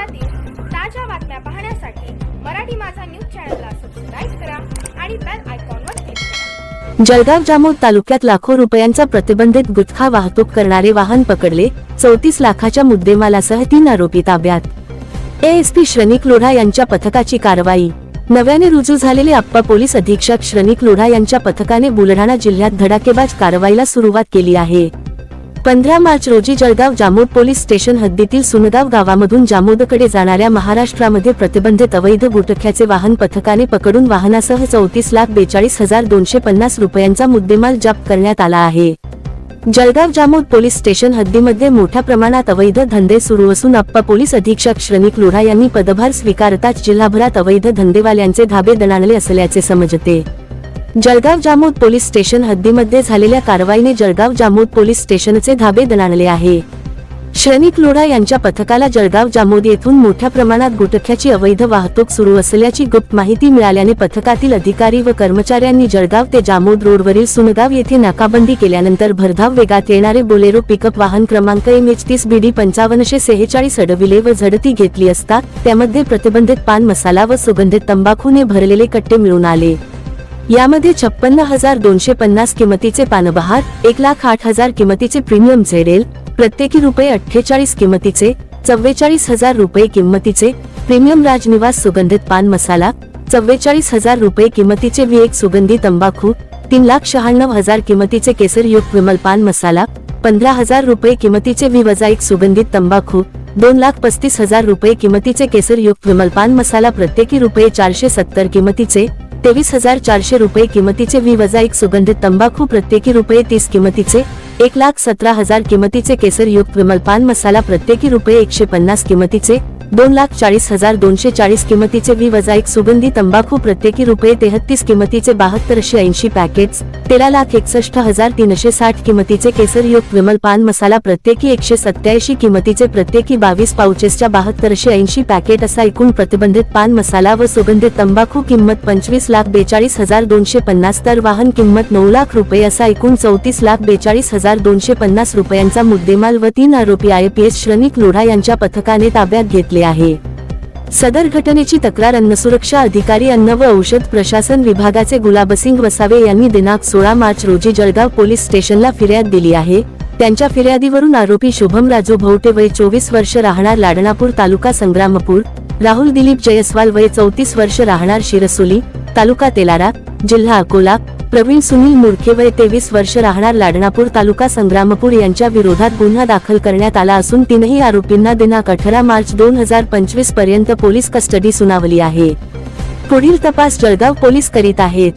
देशातील ताज्या बातम्या पाहण्यासाठी मराठी माझा न्यूज चॅनलला सबस्क्राईब करा आणि बेल आयकॉनवर क्लिक करा. जळगाव जामोद तालुक्यात लाखो रुपयांचा प्रतिबंधित गुटखा वाहतूक करणारे वाहन पकडले चौतीस लाखाच्या मुद्देमालासह तीन आरोपी ताब्यात. एएसपी श्रनिक लोढा यांच्या पथकाची कारवाई. नव्याने रुजू झालेले अप्पा पोलीस अधीक्षक श्रनिक लोढा यांच्या पथकाने बुलढाणा जिल्ह्यात धडाकेबाज कारवाईला सुरुवात केली आहे. पंधरा मार्च रोजी जळगाव जामोद पोलीस स्टेशन हद्दीतील सुनगाव गावामधून जामोदकडे जाणाऱ्या महाराष्ट्रामध्ये प्रतिबंधित अवैध गुटख्याचे वाहन पथकाने पकडून वाहनासह चौतीस लाख बेचाळीस हजार दोनशे पन्नास रुपयांचा मुद्देमाल जप्त करण्यात आला आहे. जळगाव जामोद पोलीस स्टेशन हद्दीमध्ये मोठ्या प्रमाणात अवैध धंदे सुरू असून अप्पा पोलीस अधीक्षक श्रमिक लोढा यांनी पदभार स्वीकारताच जिल्हाभरात अवैध धंदेवाल्यांचे धाबे दणाणले असल्याचे समजते. जळगाव जामोद पोलीस स्टेशन हद्दीमध्ये झालेल्या कारवाईने जळगाव जामोद पोलीस स्टेशनचे धाबे दणाणले आहे. श्रनिक लोढा यांच्या पथकाला जळगाव जामोद येथून मोठ्या प्रमाणात गुटख्याची अवैध वाहतूक सुरू असल्याची गुप्त माहिती मिळाल्याने पथकातील अधिकारी व कर्मचाऱ्यांनी जळगाव ते जामोद रोडवरील सुनगाव येथे नाकाबंदी केल्यानंतर भरधाव वेगात येणारे बोलेरो पिकअप वाहन क्रमांक एम एच तीस बीडी पंचावन्नशे सेहेचाळीस अडविले व झडती घेतली असता त्यामध्ये प्रतिबंधित पान मसाला व सुगंधित तंबाखूने भरलेले कट्टे मिळून आले. यामध्ये छप्पन्न हजार दोनशे पन्नास किमतीचे पानबहार एक लाख आठ हजार किमतीचे प्रीमियम झेडेल प्रत्येकी रुपये अठ्ठेचाळीस किमतीचे चव्वेचाळीस हजार रुपये किंमतीचे प्रीमियम राजनिवास सुगंधित पान मसाला चव्वेचाळीस हजार रुपये किमतीचे वी एक सुगंधी तंबाखू तीन लाख शहाण्णव हजार किमतीचे केसरयुक्त विमल पान मसाला पंधरा हजार रुपये किमतीचे वी वजा एक सुगंधित तंबाखू दोन लाख पस्तीस हजार रुपये किमतीचे केसरयुक्त विमल पान मसाला प्रत्येकी रुपये चारशे सत्तर किमतीचे तेवीस हजार चारशे रुपये किमतीचे वी वजा एक सुगंधित तंबाखू प्रत्येकी रुपये तीस किमतीचे एक लाख सतरा हजार किमतीचे केसरयुक्त विमल मसाला प्रत्येकी रुपये एकशे पन्नास किमतीचे दोन लाख चाळीस हजार दोनशे चाळीस किमतीचे वी वजा एक सुगंधी तंबाखू प्रत्येकी रुपये तेहतीस किमतीचे बहात्तरशे ऐंशी पॅकेट्स तेरा लाख एकसष्ट हजार तीनशे साठ किमतीचे केसरयुक्त विमल पान मसाला प्रत्येकी एकशे सत्याऐंशी किमतीचे प्रत्येकी बावीस पाउचेसच्या बहात्तरशे ऐंशी पॅकेट असा एकूण प्रतिबंधित पान मसाला व सुगंधित तंबाखू किंमत पंचवीस लाख बेचाळीस हजार दोनशे पन्नास तर वाहन किंमत नऊ लाख रुपये असा एकूण चौतीस लाख बेचाळीस हजार दोनशे पन्नास रुपयांचा मुद्देमाल व तीन आरोपी आयपीएस श्रनिक लोढा यांच्या पथकाने ताब्यात घेतले. आहे. सदर घटनेची तक्रार अन्नसुरक्षा अधिकारी अन्न व औषध प्रशासन विभागाचे गुलाबसिंग वसावे यांनी दिनांक सोळा मार्च रोजी जळगाव पोलीस स्टेशनला फिर्याद दिली आहे. त्यांच्या फिर्यादीवरून आरोपी शुभम राजू भोवटे वय चोवीस वर्ष राहणार लाडणापूर तालुका संग्रामपूर राहुल दिलीप जयस्वाल वय चौतीस वर्ष राहणार शिरसोली तालुका तेलारा जिल्हा अकोला प्रवीण सुनील मुडखे वय तेवीस वर्ष राहणार लाडणापूर तालुका संग्रामपूर यांच्या विरोधात गुन्हा दाखल करण्यात आला असून तीनही आरोपींना दिनांक अठरा मार्च दोन हजार पंचवीसपर्यंत पोलीस कस्टडी सुनावली आहे. पुढील तपास जळगाव पोलीस करीत आहेत.